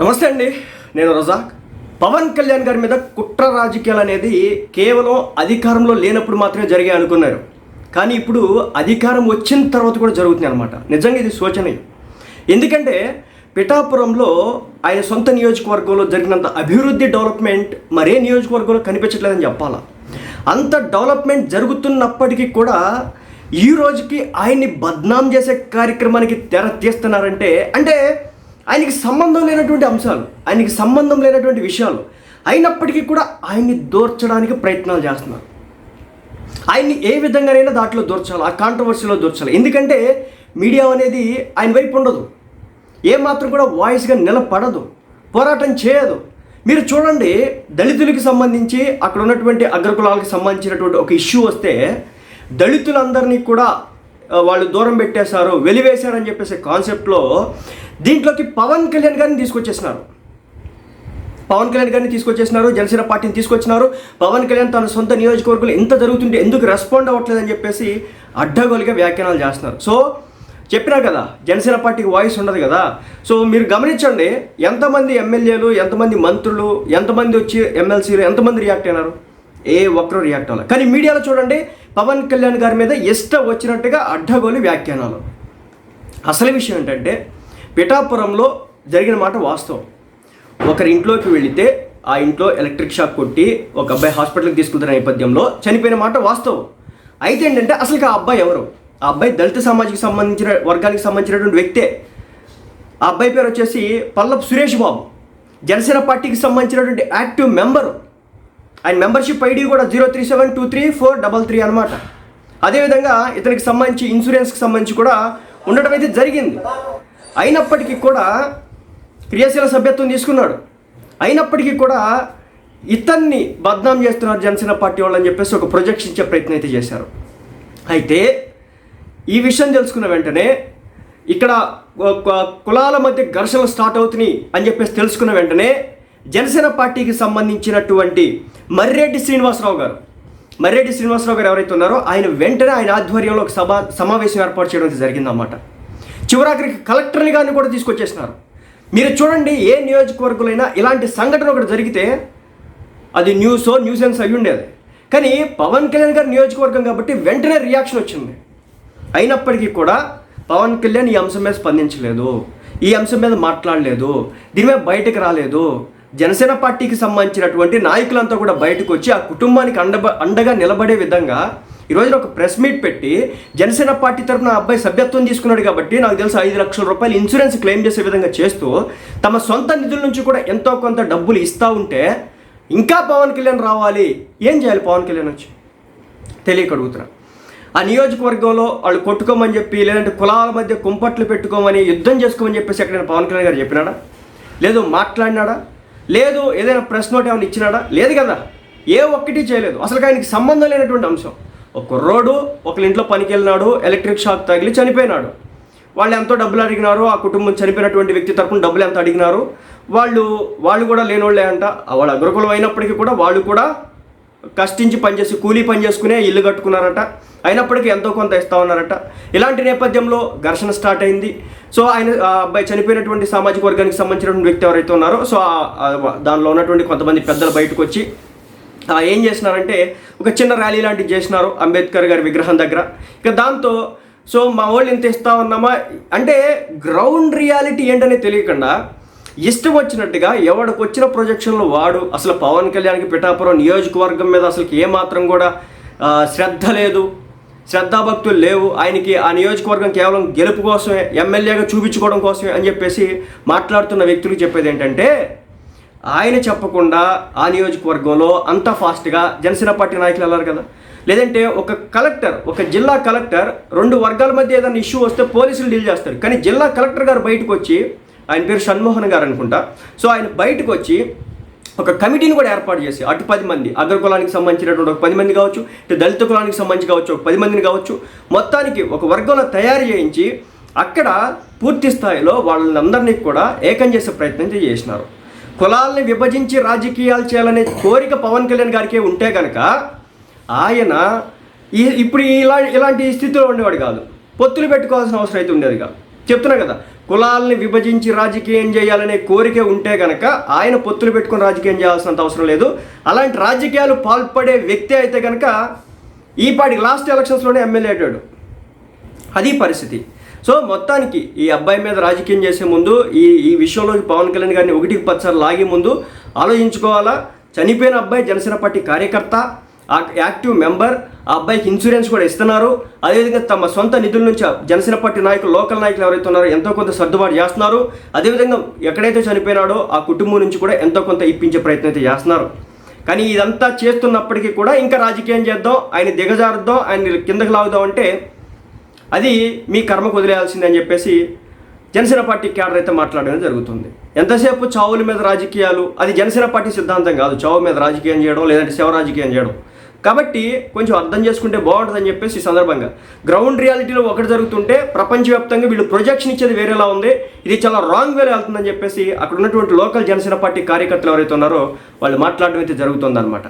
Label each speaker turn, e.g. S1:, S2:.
S1: నమస్తే అండి నేను రజాక్. పవన్ కళ్యాణ్ గారి మీద కుట్ర రాజకీయాలు అనేది కేవలం అధికారంలో లేనప్పుడు మాత్రమే జరిగాయి అనుకున్నారు. కానీ ఇప్పుడు అధికారం వచ్చిన తర్వాత కూడా జరుగుతుంది అనమాట నిజంగా ఇది శోచనీయం. ఎందుకంటే పిఠాపురంలో ఆయన సొంత నియోజకవర్గంలో జరిగినంత అభివృద్ధి డెవలప్మెంట్ మరే నియోజకవర్గంలో కనిపించట్లేదని చెప్పాలా? అంత డెవలప్మెంట్ జరుగుతున్నప్పటికీ కూడా ఈ రోజుకి ఆయన్ని బద్నాం చేసే కార్యక్రమానికి తెర తీస్తున్నారంటే అంటే ఆయనకి సంబంధం లేనటువంటి అంశాలు ఆయనకి సంబంధం లేనటువంటి విషయాలు అయినప్పటికీ కూడా ఆయన్ని దోర్చడానికి ప్రయత్నాలు చేస్తున్నారు. ఆయన్ని ఏ విధంగానైనా దాంట్లో దూర్చాలి ఆ కాంట్రవర్సీలో దూర్చాలి. ఎందుకంటే మీడియా అనేది ఆయన వైపు ఉండదు. ఏమాత్రం కూడా వాయిస్గా నిలబడదు పోరాటం చేయదు. మీరు చూడండి దళితులకి సంబంధించి అక్కడ ఉన్నటువంటి అగ్రకులాలకు సంబంధించినటువంటి ఒక ఇష్యూ వస్తే దళితులందరినీ కూడా వాళ్ళు దూరం పెట్టేశారు వెలివేశారని చెప్పేసి కాన్సెప్ట్లో దీంట్లోకి పవన్ కళ్యాణ్ గారిని తీసుకొచ్చేసినారు. పవన్ కళ్యాణ్ గారిని తీసుకొచ్చేసినారు జనసేన పార్టీని తీసుకొచ్చినారు. పవన్ కళ్యాణ్ తన సొంత నియోజకవర్గంలో ఎంత జరుగుతుంటే ఎందుకు రెస్పాండ్ అవ్వట్లేదని చెప్పేసి అడ్డగోలుగా వ్యాఖ్యానాలు చేస్తున్నారు. సో చెప్పినా కదా జనసేన పార్టీకి వాయిస్ ఉండదు కదా. సో మీరు గమనించండి ఎంతమంది ఎమ్మెల్యేలు ఎంతమంది మంత్రులు ఎంతమంది వచ్చి ఎమ్మెల్సీలు ఎంతమంది రియాక్ట్ అయినారు? ఏ ఒక్కరు రియాక్ట్ అవ్వాలి కానీ మీడియాలో చూడండి పవన్ కళ్యాణ్ గారి మీద ఇష్ట వచ్చినట్టుగా అడ్డగోలు వ్యాఖ్యానాలు. అసలు విషయం ఏంటంటే పిఠాపురంలో జరిగిన మాట వాస్తవం. ఒకరి ఇంట్లోకి వెళితే ఆ ఇంట్లో ఎలక్ట్రిక్ షాక్ కొట్టి ఒక అబ్బాయి హాస్పిటల్కి తీసుకెళ్తున్న నేపథ్యంలో చనిపోయిన మాట వాస్తవం. అయితే ఏంటంటే అసలు ఆ అబ్బాయి ఎవరు? ఆ అబ్బాయి దళిత సమాజానికి సంబంధించిన వర్గానికి సంబంధించినటువంటి వ్యక్తే. ఆ అబ్బాయి పేరు వచ్చేసి పల్లప్ సురేష్ బాబు. జనసేన పార్టీకి సంబంధించినటువంటి యాక్టివ్ మెంబరు. ఆయన మెంబర్షిప్ ఐడి కూడా zero three seven two three four double three అనమాట అదేవిధంగా ఇతనికి సంబంధించి ఇన్సూరెన్స్కి సంబంధించి కూడా ఉండటం అయితే జరిగింది. అయినప్పటికీ కూడా క్రియాశీల సభ్యత్వం తీసుకున్నాడు. అయినప్పటికీ కూడా ఇతన్ని బద్నాం చేస్తున్నారు జనసేన పార్టీ వాళ్ళు అని చెప్పేసి ఒక ప్రొజెక్షన్ ఇచ్చే ప్రయత్నం అయితే చేశారు. అయితే ఈ విషయం తెలుసుకున్న వెంటనే ఇక్కడ కులాల మధ్య ఘర్షణలు స్టార్ట్ అవుతున్నాయి అని చెప్పేసి తెలుసుకున్న వెంటనే జనసేన పార్టీకి సంబంధించినటువంటి మర్రెడ్డి శ్రీనివాసరావు గారు. మర్రెడ్డి శ్రీనివాసరావు గారు ఎవరైతే ఉన్నారో ఆయన వెంటనే ఆయన ఆధ్వర్యంలో ఒక సభ సమావేశం ఏర్పాటు చేయడం జరిగిందన్నమాట. చివరాఖరికి కలెక్టర్ని గారిని కూడా తీసుకొచ్చేసినారు. మీరు చూడండి ఏ నియోజకవర్గంలో ఇలాంటి సంఘటన ఒకటి జరిగితే అది న్యూసో న్యూసెన్స్ అయి ఉండేది. కానీ పవన్ కళ్యాణ్ గారి నియోజకవర్గం కాబట్టి వెంటనే రియాక్షన్ వచ్చింది. అయినప్పటికీ కూడా పవన్ కళ్యాణ్ ఈ అంశం మీద స్పందించలేదు. ఈ అంశం మీద మాట్లాడలేదు. దీని మీద బయటకు రాలేదు. జనసేన పార్టీకి సంబంధించినటువంటి నాయకులంతా కూడా బయటకు వచ్చి ఆ కుటుంబానికి అండ అండగా నిలబడే విధంగా ఈరోజు ఒక ప్రెస్ మీట్ పెట్టి జనసేన పార్టీ తరఫున అబ్బాయి సభ్యత్వం తీసుకున్నాడు కాబట్టి నాకు తెలిసి ఐదు లక్షల రూపాయలు ఇన్సూరెన్స్ క్లెయిమ్ చేసే విధంగా చేస్తూ తమ సొంత నిధుల నుంచి కూడా ఎంతో కొంత డబ్బులు ఇస్తూ ఉంటే ఇంకా పవన్ కళ్యాణ్ రావాలి. ఏం చేయాలి పవన్ కళ్యాణ్ వచ్చి? తెలియక అడుగుతున్నా. ఆ నియోజకవర్గంలో వాళ్ళు కొట్టుకోమని చెప్పి లేదంటే కులాల మధ్య కుంపట్లు పెట్టుకోమని యుద్ధం చేసుకోమని చెప్పేసి ఎక్కడైనా పవన్ కళ్యాణ్ గారు చెప్పినాడా? లేదు మాట్లాడినాడా? లేదు ఏదైనా ప్రెస్ నోట్ ఏమైనా ఇచ్చినాడా? లేదు కదా. ఏ ఒక్కటి చేయలేదు. అసలు ఆయనకి సంబంధం లేనటువంటి అంశం. ఒక కుర్రోడు ఒకళ్ళ ఇంట్లో పనికి వెళ్ళినాడు ఎలక్ట్రిక్ షాక్ తగిలి చనిపోయినాడు. వాళ్ళు ఎంతో డబ్బులు అడిగినారు ఆ కుటుంబం చనిపోయినటువంటి వ్యక్తి తరపున డబ్బులు ఎంత అడిగినారు? వాళ్ళు వాళ్ళు కూడా లేనోళ్ళే అంట. వాళ్ళ అగ్రకులం అయినప్పటికీ కూడా వాళ్ళు కూడా కష్టించి పనిచేసి కూలీ పని చేసుకునే ఇల్లు కట్టుకున్నారట. అయినప్పటికీ ఎంతో కొంత ఇస్తా ఉన్నారట. ఇలాంటి నేపథ్యంలో ఘర్షణ స్టార్ట్ అయింది. సో ఆయన అబ్బాయి చనిపోయినటువంటి సామాజిక వర్గానికి సంబంధించినటువంటి వ్యక్తి ఎవరైతే ఉన్నారో సో దానిలో ఉన్నటువంటి కొంతమంది పెద్దలు బయటకు వచ్చి ఏం చేసినారంటే ఒక చిన్న ర్యాలీ లాంటివి చేసినారు అంబేద్కర్ గారి విగ్రహం దగ్గర. ఇక దాంతో సో మా వాళ్ళు ఇంత ఇస్తా ఉన్నామా? అంటే గ్రౌండ్ రియాలిటీ ఏంటనే తెలియకుండా ఇష్టం వచ్చినట్టుగా ఎవడికి వచ్చిన ప్రొజెక్షన్లు వాడు. అసలు పవన్ కళ్యాణ్కి పిఠాపురం నియోజకవర్గం మీద అసలు ఏమాత్రం కూడా శ్రద్ధ లేదు. శ్రద్ధాభక్తులు లేవు. ఆయనకి ఆ నియోజకవర్గం కేవలం గెలుపు కోసమే ఎమ్మెల్యేగా చూపించుకోవడం కోసమే అని చెప్పేసి మాట్లాడుతున్న వ్యక్తులకు చెప్పేది ఏంటంటే ఆయన చెప్పకుండా ఆ నియోజకవర్గంలో అంత ఫాస్ట్గా జనసేన పార్టీ నాయకులు వెళ్ళారు కదా. లేదంటే ఒక కలెక్టర్ ఒక జిల్లా కలెక్టర్ రెండు వర్గాల మధ్య ఏదైనా ఇష్యూ వస్తే పోలీసులు డీల్ చేస్తారు. కానీ జిల్లా కలెక్టర్ గారు బయటకు వచ్చి ఆయన పేరు షణ్మోహన్ గారు అనుకుంటా. సో ఆయన బయటకు వచ్చి ఒక కమిటీని కూడా ఏర్పాటు చేసి అటు పది మంది అగ్రకులానికి సంబంధించినటువంటి ఒక పది మంది కావచ్చు ఇటు దళిత కులానికి సంబంధించి కావచ్చు ఒక పది మందిని కావచ్చు మొత్తానికి ఒక వర్గంలో తయారు చేయించి అక్కడ పూర్తి స్థాయిలో వాళ్ళందరినీ కూడా ఏకం చేసే ప్రయత్నం చేసినారు. కులాల్ని విభజించి రాజకీయాలు చేయాలనే కోరిక పవన్ కళ్యాణ్ గారికే ఉంటే కనుక ఆయన ఈ ఇప్పుడు ఇలా ఇలాంటి స్థితిలో ఉండేవాడు కాదు. పొత్తులు పెట్టుకోవాల్సిన అవసరం అయితే ఉండేది కాదు. చెప్తున్నా కదా కులాలని విభజించి రాజకీయం చేయాలనే కోరిక ఉంటే గనక ఆయన పొత్తులు పెట్టుకుని రాజకీయం చేయాల్సినంత అవసరం లేదు. అలాంటి రాజకీయాలు పాల్పడే వ్యక్తి అయితే కనుక ఈపాటి లాస్ట్ ఎలక్షన్స్లోనే ఎమ్మెల్యే అయ్యాడు. అది పరిస్థితి. సో మొత్తానికి ఈ అబ్బాయి మీద రాజకీయం చేసే ముందు ఈ ఈ విషయంలో పవన్ కళ్యాణ్ గారిని ఒకటికి పదిసార్లు లాగే ముందు ఆలోచించుకోవాలా? చనిపోయిన అబ్బాయి జనసేన పార్టీ కార్యకర్త యాక్టివ్ మెంబర్ ఆ అబ్బాయికి ఇన్సూరెన్స్ కూడా ఇస్తున్నారు. అదేవిధంగా తమ సొంత నిధుల నుంచి జనసేన పార్టీ నాయకులు లోకల్ నాయకులు ఎవరైతే ఉన్నారో ఎంతో కొంత సర్దుబాటు చేస్తున్నారు. అదేవిధంగా ఎక్కడైతే చనిపోయినాడో ఆ కుటుంబం నుంచి కూడా ఎంతో కొంత ఇప్పించే ప్రయత్నం అయితే చేస్తున్నారు. కానీ ఇదంతా చేస్తున్నప్పటికీ కూడా ఇంకా రాజకీయం చేద్దాం ఆయన దిగజారుద్దాం ఆయన కిందకు లాగుదాం అంటే అది మీ కర్మకు వదిలేయాల్సిందే అని చెప్పేసి జనసేన పార్టీ క్యాడర్ అయితే మాట్లాడడం జరుగుతుంది. ఎంతసేపు చావుల మీద రాజకీయాలు? అది జనసేన పార్టీ సిద్ధాంతం కాదు. చావు మీద రాజకీయం చేయడం లేదంటే శవ రాజకీయం చేయడం. కాబట్టి కొంచెం అర్థం చేసుకుంటే బాగుంటుందని చెప్పేసి ఈ సందర్భంగా. గ్రౌండ్ రియాలిటీలో ఒకటి జరుగుతుంటే ప్రపంచవ్యాప్తంగా వీళ్ళు ప్రొజెక్షన్ ఇచ్చేది వేరేలా ఉంది. ఇది చాలా రాంగ్ వేలో వెళ్తుందని చెప్పేసి అక్కడ ఉన్నటువంటి లోకల్ జనసేన పార్టీ కార్యకర్తలు ఎవరైతే ఉన్నారో వాళ్ళు మాట్లాడడం అయితే జరుగుతుందన్నమాట.